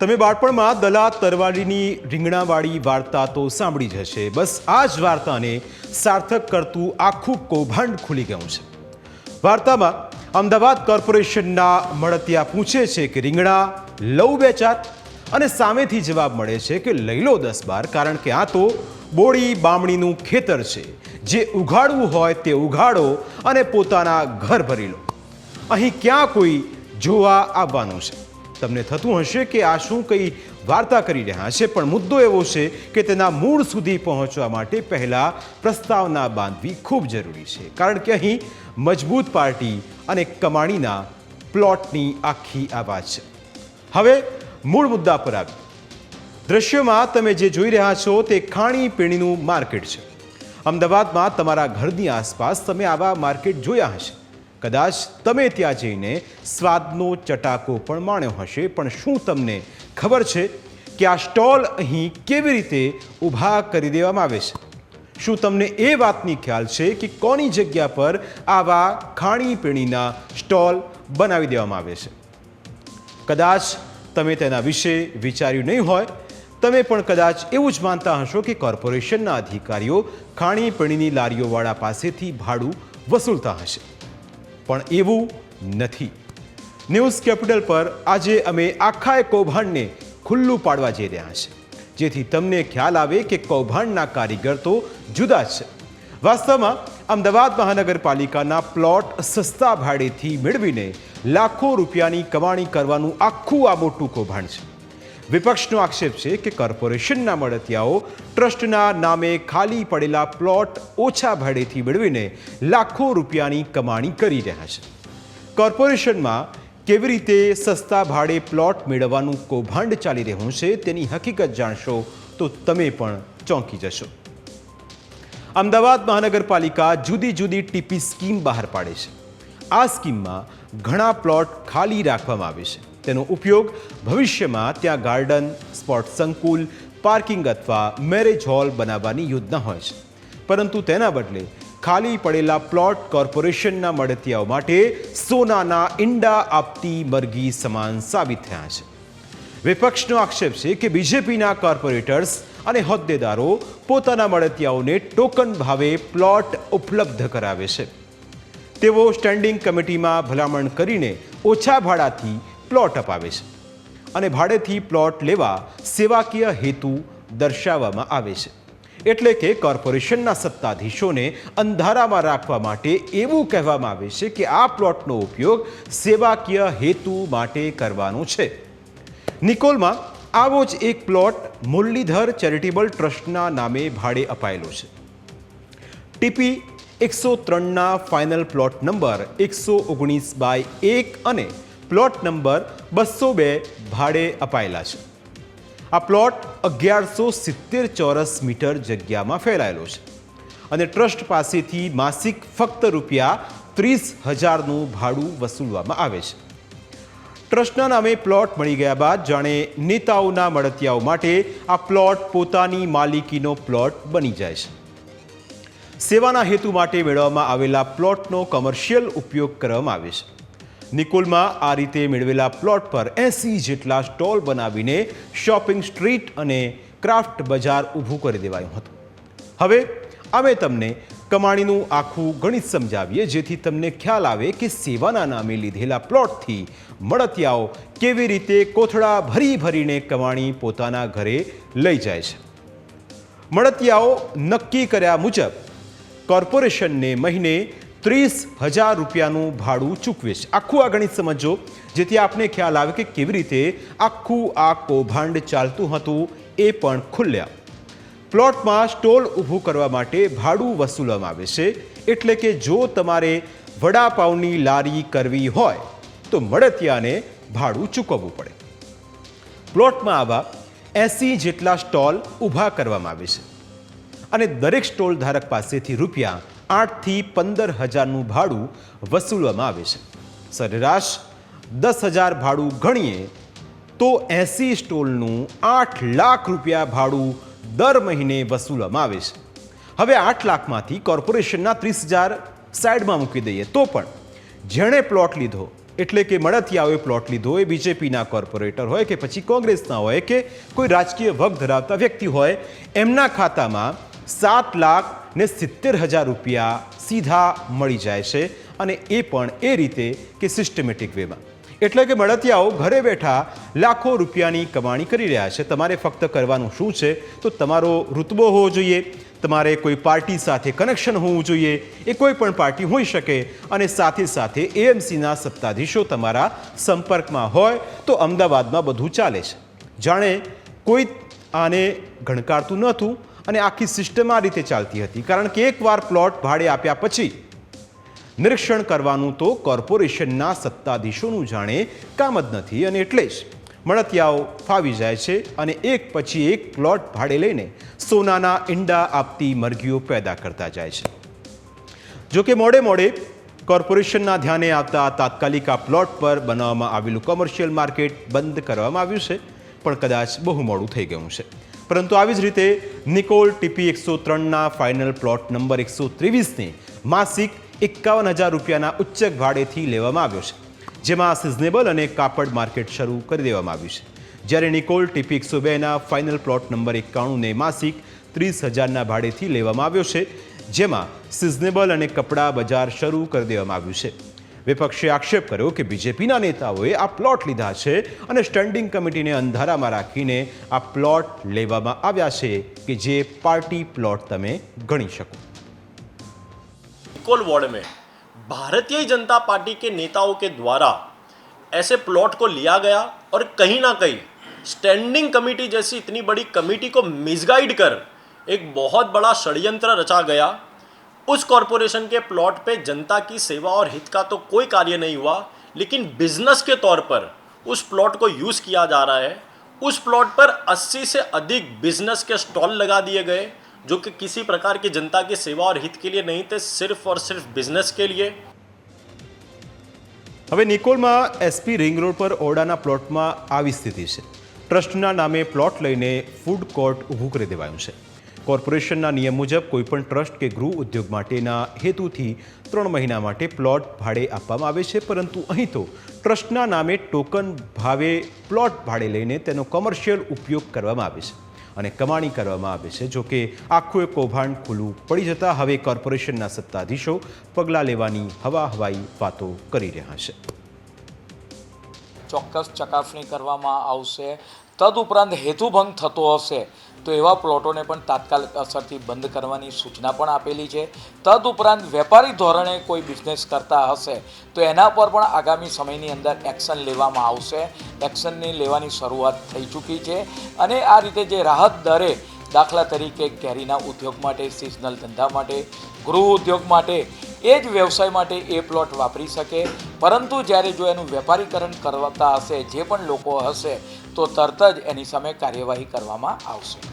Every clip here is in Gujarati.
તમે બાળપણમાં દલા તરવાડીની રીંગણાવાળી વાર્તા તો સાંભળી જ હશે. બસ આ જ વાર્તાને સાર્થક કરતું આખું કૌભાંડ ખુલી ગયું છે. વાર્તામાં અમદાવાદ કોર્પોરેશનના મળતિયા પૂછે છે કે રીંગણા લઉં બે ચાર અને સામેથી જવાબ મળે છે કે લઈ લો દસ બાર, કારણ કે આ તો બોડી બામણીનું ખેતર છે. જે ઉઘાડવું હોય તે ઉઘાડો અને પોતાના ઘર ભરી લો. અહીં ક્યાં કોઈ જોવા આવવાનું છે? તમને થતું હશે કે આ શું કંઈ વાર્તા કરી રહ્યા છે પણ મુદ્દો એવો છે કે તેના મૂળ સુધી પહોંચવા માટે પહેલાં પ્રસ્તાવના બાંધવી ખૂબ જરૂરી છે. કારણ કે અહીં મજબૂત પાર્ટી અને કમાણીના પ્લોટની આખી આ વાત છે. હવે મૂળ મુદ્દા પર આવી દ્રશ્યમાં તમે જે જોઈ રહ્યા છો તે ખાણીપીણીનું માર્કેટ છે. અમદાવાદમાં તમારા ઘરની આસપાસ તમે આવા માર્કેટ જોયા હશે. કદાચ તમે ત્યાં જઈને સ્વાદનો ચટાકો પણ માણ્યો હશે, પણ શું તમને ખબર છે કે આ સ્ટોલ અહીં કેવી રીતે ઊભા કરી દેવામાં આવે છે? શું તમને એ વાતની ખ્યાલ છે કે કોની જગ્યા પર આવા ખાણીપીણીના સ્ટોલ બનાવી દેવામાં આવે છે? કદાચ તમે તેના વિશે વિચાર્યું નહીં હોય, તમે પણ કદાચ એવું જ માનતા હશો કે કોર્પોરેશનના અધિકારીઓ ખાણીપીણીની લારીઓવાળા પાસેથી ભાડું વસૂલતા હશે. પણ એવું નથી. ન્યૂઝ કેપિટલ પર આજે અમે આખા એ કૌભાંડને ખુલ્લું પાડવા જઈ રહ્યા છે જેથી તમને ખ્યાલ આવે કે કૌભાંડના કારીગર તો જુદા છે. વાસ્તવમાં અમદાવાદ મહાનગરપાલિકાના પ્લોટ સસ્તા ભાડેથી મેળવીને લાખો રૂપિયાની કમાણી કરવાનું આખું આ મોટું કૌભાંડ છે. વિપક્ષનો આક્ષેપ છે કે કોર્પોરેશનના મળતિયાઓ ટ્રસ્ટના નામે ખાલી પડેલા પ્લોટ ઓછા ભાડેથી મેળવીને લાખો રૂપિયાની કમાણી કરી રહ્યા છે. કોર્પોરેશનમાં કેવી રીતે સસ્તા ભાડે પ્લોટ મેળવવાનું કૌભાંડ ચાલી રહ્યું છે તેની હકીકત જાણશો તો તમે પણ ચોંકી જશો. અમદાવાદ મહાનગરપાલિકા જુદી જુદી ટીપી સ્કીમ બહાર પાડે છે. આ સ્કીમમાં ઘણા પ્લોટ ખાલી રાખવામાં આવે છે. તેનો ઉપયોગ ભવિષ્યમાં ત્યાં ગાર્ડન સ્પોર્ટ સંકુલ, પાર્કિંગ અથવા મેરેજ હોલ બનાવવાની યોજના હોય છે. પરંતુ તેના બદલે ખાલી પડેલા પ્લોટ કોર્પોરેશનના મળતિયાઓ માટે સોનાના ઈંડા આપતી મરઘી સમાન સાબિત થયા છે. વિપક્ષનો આક્ષેપ છે કે બીજેપીના કોર્પોરેટર્સ અને હોદ્દેદારો પોતાના મળતિયાઓને ટોકન ભાવે પ્લોટ ઉપલબ્ધ કરાવે છે. તેઓ સ્ટેન્ડિંગ કમિટીમાં ભલામણ કરીને ઓછા ભાડાથી પ્લોટ અપાવે છે અને ભાડેથી પ્લોટ લેવા સેવાકીય હેતુ દર્શાવવામાં આવે છે. એટલે કે કોર્પોરેશનના સત્તાધીશોને અંધારામાં રાખવા માટે એવું કહેવામાં આવે છે કે આ પ્લોટનો ઉપયોગ સેવાકીય હેતુ માટે કરવાનો છે. નિકોલમાં આવો જ એક પ્લોટ મુરલીધર ચેરિટેબલ ટ્રસ્ટના નામે ભાડે અપાયેલો છે. ટીપી એકસો ત્રણના ફાઇનલ પ્લોટ નંબર એકસો ઓગણીસ બાય એક અને પ્લોટ નંબર બસો બે ભાડે અપાયેલા છે. આ પ્લોટ અગિયારસો સિત્તેર ચોરસ મીટર જગ્યામાં ફેલાયેલો છે અને ટ્રસ્ટ પાસેથી માસિક ફક્ત રૂપિયા ત્રીસ હજારનું ભાડું વસૂલવામાં આવે છે. ટ્રસ્ટના નામે પ્લોટ મળી ગયા બાદ જાણે નેતાઓના મળતિયાઓ માટે આ પ્લોટ પોતાની માલિકીનો પ્લોટ બની જાય છે. સેવાના હેતુ માટે મેળવવામાં આવેલા પ્લોટનો કમર્શિયલ ઉપયોગ કરવામાં આવે છે. નિકોલમાં આ રીતે મેળવેલા પ્લોટ પર એસી જેટલા સ્ટોલ બનાવીને શોપિંગ સ્ટ્રીટ અને ક્રાફ્ટ બજાર ઊભું કરી દેવાયું હતું. હવે, અમે તમને કમાણીનું આખું ગણિત સમજાવીએ, જેથી તમને ખ્યાલ આવે કે સેવાના નામે લીધેલા પ્લોટથી મળતિયાઓ કેવી રીતે કોથળા ભરી ભરીને કમાણી પોતાના ઘરે લઈ જાય છે. મળતિયાઓ નક્કી કર્યા મુજબ કોર્પોરેશનને મહિને ત્રીસ હજાર રૂપિયાનું ભાડું ચૂકવે છે. આખું આ ગણિત સમજો, જેથી આપને ખ્યાલ આવે કે કેવી રીતે આખું આ કૌભાંડ ચાલતું હતું એ પણ ખુલ્યા પ્લોટમાં સ્ટોલ ઊભું કરવા માટે ભાડું વસૂલવામાં આવે છે, એટલે કે જો તમારે વડાપાઉની લારી કરવી હોય, તો મળતિયાને ભાડું ચૂકવવું પડે. પ્લોટમાં આવા એસી જેટલા સ્ટોલ ઊભા કરવામાં આવે છે. અને દરેક સ્ટોલ ધારક પાસેથી રૂપિયા આઠથી પંદર હજારનું ભાડું વસૂલવામાં આવે છે. સરેરાશ દસ હજાર ભાડું ગણીએ તો એંસી સ્ટોલનું આઠ લાખ રૂપિયા ભાડું દર મહિને વસૂલવામાં આવે છે. હવે આઠ લાખમાંથી કોર્પોરેશનના ત્રીસ હજાર સાઈડમાં મૂકી દઈએ તો પણ જેણે પ્લોટ લીધો, એટલે કે મળતિયાઓએ પ્લોટ લીધો એ બીજેપીના કોર્પોરેટર હોય કે પછી કોંગ્રેસના હોય કે કોઈ રાજકીય વગ ધરાવતા વ્યક્તિ હોય, એમના ખાતામાં સાત લાખ ને સિત્તેર હજાર રૂપિયા સીધા મળી જાય છે અને એ પણ એ રીતે કે સિસ્ટમેટિક વેમાં એટલે કે મળતિયાઓ ઘરે બેઠા લાખો રૂપિયાની કમાણી કરી રહ્યા છે. તમારે ફક્ત કરવાનું શું છે? તો તમારો રૂતબો હોવો જોઈએ, તમારે કોઈ પાર્ટી સાથે કનેક્શન હોવું જોઈએ, એ કોઈ પણ પાર્ટી હોઈ શકે અને સાથે સાથે એએમસીના સત્તાધીશો તમારા સંપર્કમાં હોય તો અમદાવાદમાં બધું ચાલે છે. જાણે કોઈ આને ગણકારતું નહોતું અને આખી સિસ્ટમ આ રીતે ચાલતી હતી. કારણ કે એકવાર પ્લોટ ભાડે આપ્યા પછી નિરીક્ષણ કરવાનું તો કોર્પોરેશનના સત્તાધીશોનું જાણે કામ જ નથી અને એટલે જ મળતિયાઓ ફાવી જાય છે અને એક પછી એક પ્લોટ ભાડે લઈને સોનાના ઈંડા આપતી મરઘીઓ પેદા કરતા જાય છે. જોકે મોડે મોડે કોર્પોરેશનના ધ્યાને આવતા તાત્કાલિક આ પ્લોટ પર બનાવવામાં આવેલું કોમર્શિયલ માર્કેટ બંધ કરવામાં આવ્યું છે, પણ કદાચ બહુ મોડું થઈ ગયું છે. પરંતુ આવી જ રીતે નિકોલ ટીપી એકસો ત્રણના ફાઇનલ પ્લોટ નંબર એકસો ત્રેવીસને માસિક એકાવન હજાર રૂપિયાના ઉચ્ચક ભાડેથી લેવામાં આવ્યો છે, જેમાં સિઝનેબલ અને કાપડ માર્કેટ શરૂ કરી દેવામાં આવ્યું છે. જ્યારે નિકોલ ટીપી એકસો બેના ફાઇનલ પ્લોટ નંબર એકાણુંને માસિક ત્રીસ હજારના ભાડેથી લેવામાં આવ્યો છે, જેમાં સિઝનેબલ અને કપડાં બજાર શરૂ કરી દેવામાં આવ્યું છે. વિપક્ષે આક્ષેપ કર્યો કે બીજેપીના નેતાઓએ આ પ્લોટ લીધા છે અને સ્ટેન્ડિંગ કમિટીને અંધારામાં રાખીને આ પ્લોટ લેવામાં આવ્યા છે કે જે પાર્ટી પ્લોટ તમે ગણી શકો निकोल वार्ड में भारतीय जनता पार्टी के नेताओं के द्वारा ऐसे प्लॉट को लिया गया और कहीं ना कहीं स्टैंडिंग कमेटी जैसी इतनी बड़ी कमेटी को मिसगाइड कर एक बहुत बड़ा षड्यंत्र रचा गया उस कॉरपोरेशन के प्लॉट पे जनता की सेवा और हित का तो कोई कार्य नहीं हुआ लेकिन बिजनेस के तौर पर उस प्लॉट को यूज़ किया जा रहा है उस प्लॉट पर 80 से अधिक बिजनेस के स्टॉल लगा दिए गए जो कि किसी प्रकार की जनता की सेवा और हित के लिए नहीं थे सिर्फ और सिर्फ बिजनेस के लिए હવે નિકોલમાં એસપી રિંગ રોડ પર ઓરડાના પ્લોટમાં આવી સ્થિતિ છે ટ્રસ્ટના નામે પ્લોટ લઈને ફૂડ કોર્ટ ઊભું કરી દેવાયું છે કોર્પોરેશનના નિયમ મુજબ કોઈપણ ટ્રસ્ટ કે ગૃહ ઉદ્યોગ માટેના હેતુથી ત્રણ મહિના માટે પ્લોટ ભાડે આપવામાં આવે છે, પરંતુ અહીં તો ટ્રસ્ટના નામે ટોકન ભાવે પ્લોટ ભાડે લઈને તેનો કોમર્શિયલ ઉપયોગ કરવામાં આવે છે અને કમાણી કરવામાં આવે છે. જોકે આખું એક કૌભાંડ ખુલ્લું પડી જતાં હવે કોર્પોરેશનના સત્તાધીશો પગલાં લેવાની હવા હવાઈ વાતો કરી રહ્યા છે. ચોક્કસ ચકાસણી કરવામાં આવશે. તદુપરાંત હેતુભંગ થતો હશે. તો એવા પ્લોટોને પણ તાત્કાલિક અસરથી બંધ કરવાની સૂચના પણ આપેલી છે. તદઉપરાંત વેપારી ધોરણે કોઈ બિઝનેસ કરતા હશે તો એના પર પણ આગામી સમયની અંદર એક્શન લેવામાં આવશે. એક્શનની લેવાની શરૂઆત થઈ ચૂકી છે અને આ રીતે જે રાહત દરે દાખલા તરીકે કેરીના ઉદ્યોગ માટે, સિઝનલ ધંધા માટે, ગૃહ ઉદ્યોગ માટે, એ જ વ્યવસાય માટે એ પ્લોટ વાપરી શકે. પરંતુ જ્યારે જો એનું વેપારીકરણ કરતા હશે, જે પણ લોકો હશે, તો તરત જ એની સામે કાર્યવાહી કરવામાં આવશે.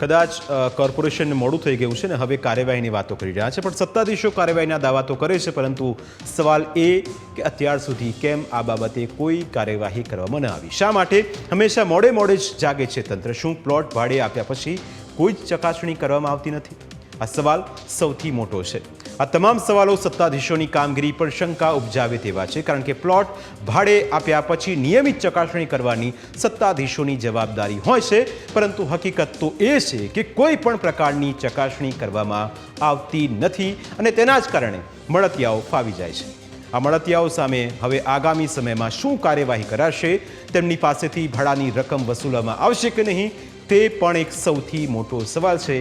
કદાચ કોર્પોરેશનને મોડું થઈ ગયું છે ને હવે કાર્યવાહીની વાતો કરી રહ્યા છે. પણ સત્તાધીશો કાર્યવાહીના દાવા તો કરે છે, પરંતુ સવાલ એ કે અત્યાર સુધી કેમ આ બાબતે કોઈ કાર્યવાહી કરવામાં ન આવી? શા માટે? હંમેશા મોડે મોડે જ જાગે છે તંત્ર. શું પ્લોટ ભાડે આપ્યા પછી કોઈ જ ચકાસણી કરવામાં આવતી નથી? આ સવાલ સૌથી મોટો છે. આ તમામ સવાલો સત્તાધીશોની કામગીરી પર શંકા ઉપજાવે તેવા છે, કારણ કે પ્લોટ ભાડે આપ્યા પછી નિયમિત ચકાસણી કરવાની સત્તાધીશોની જવાબદારી હોય છે, પરંતુ હકીકત તો એ છે કે કોઈ પણ પ્રકારની ચકાસણી કરવામાં આવતી નથી અને તેના જ કારણે મળતિયાઓ ફાવી જાય છે. આ મળતિયાઓ સામે હવે આગામી સમયમાં શું કાર્યવાહી કરાશે, તેમની પાસેથી ભાડાની રકમ વસૂલવામાં આવશે કે નહીં, તે પણ એક સૌથી મોટો સવાલ છે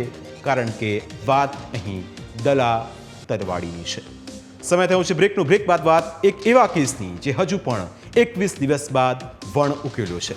કારણ કે વાત અહીં દલા તરવાડીની છે. સમય થયો છે બ્રેકનું. બ્રેક બાદ વાત એક એવા કેસની જે હજુ પણ એકવીસ દિવસ બાદ વણ ઉકેલ્યો છે.